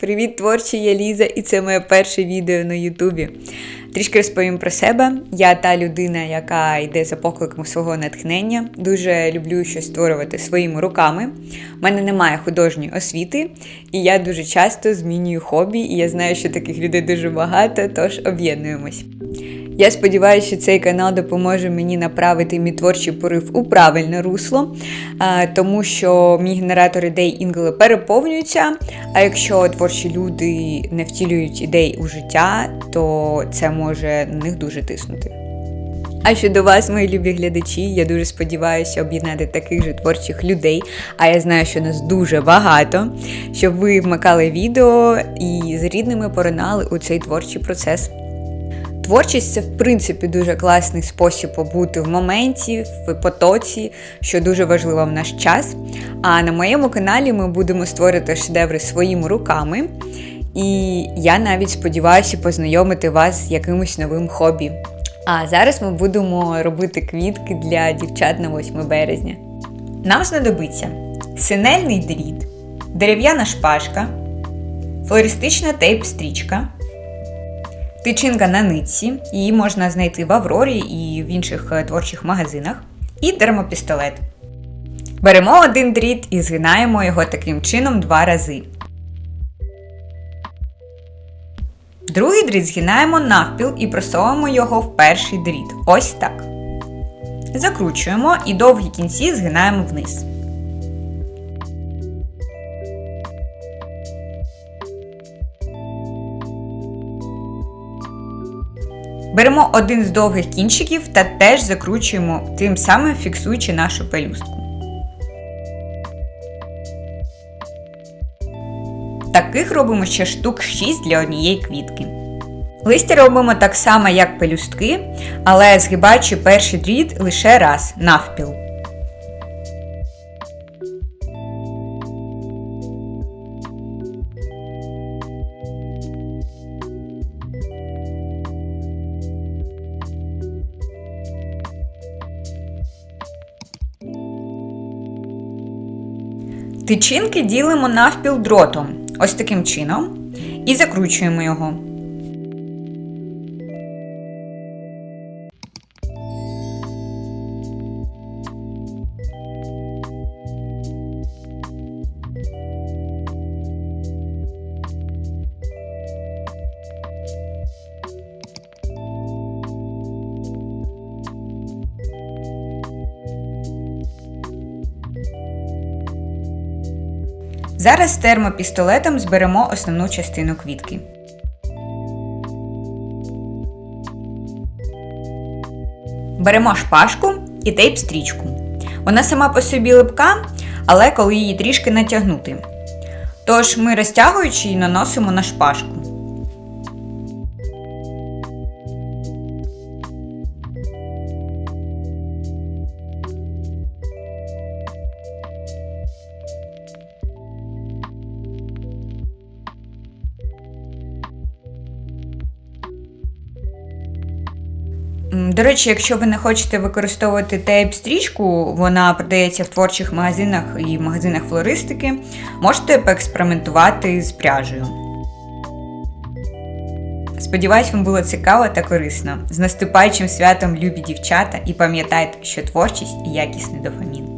Привіт, творчі, я Ліза, і це моє перше відео на Ютубі. Трішки розповім про себе. Я та людина, яка йде за покликом свого натхнення. Дуже люблю щось створювати своїми руками. У мене немає художньої освіти, і я дуже часто змінюю хобі, і я знаю, що таких людей дуже багато, тож об'єднуємось. Я сподіваюся, що цей канал допоможе мені направити мій творчий порив у правильне русло, тому що мій генератор ідей інколи переповнюється. А якщо творчі люди не втілюють ідей у життя, то це може на них дуже тиснути. А щодо вас, мої любі глядачі, я дуже сподіваюся об'єднати таких же творчих людей. А я знаю, що нас дуже багато, щоб ви вмикали відео і з рідними поринали у цей творчий процес. Творчість це в принципі дуже класний спосіб побути в моменті, в потоці, що дуже важливо в наш час. А на моєму каналі ми будемо створити шедеври своїми руками. І я навіть сподіваюся познайомити вас з якимось новим хобі. А зараз ми будемо робити квітки для дівчат на 8 березня. Нам знадобиться синельний дріт, дерев'яна шпажка, флористична тейп-стрічка. Тичинка на нитці, її можна знайти в Аврорі і в інших е, творчих магазинах. І термопістолет. Беремо один дріт і згинаємо його таким чином два рази. Другий дріт згинаємо навпіл і просовуємо його в перший дріт. Ось так. Закручуємо і довгі кінці згинаємо вниз. Беремо один з довгих кінчиків та теж закручуємо, тим самим фіксуючи нашу пелюстку. Таких робимо ще штук 6 для однієї квітки. Листя робимо так само, як пелюстки, але згибаючи перший дріт лише раз навпіл. Тичинки ділимо навпіл дротом, ось таким чином, і закручуємо його. Зараз термопістолетом зберемо основну частину квітки. Беремо шпажку і тейп-стрічку. Вона сама по собі липка, але коли її трішки натягнути. Тож ми розтягуючи її наносимо на шпажку. До речі, якщо ви не хочете використовувати тейп-стрічку, вона продається в творчих магазинах і в магазинах флористики, можете поекспериментувати з пряжею. Сподіваюсь, вам було цікаво та корисно. З наступаючим святом, любі дівчата, і пам'ятайте, що творчість і якісний дофамін.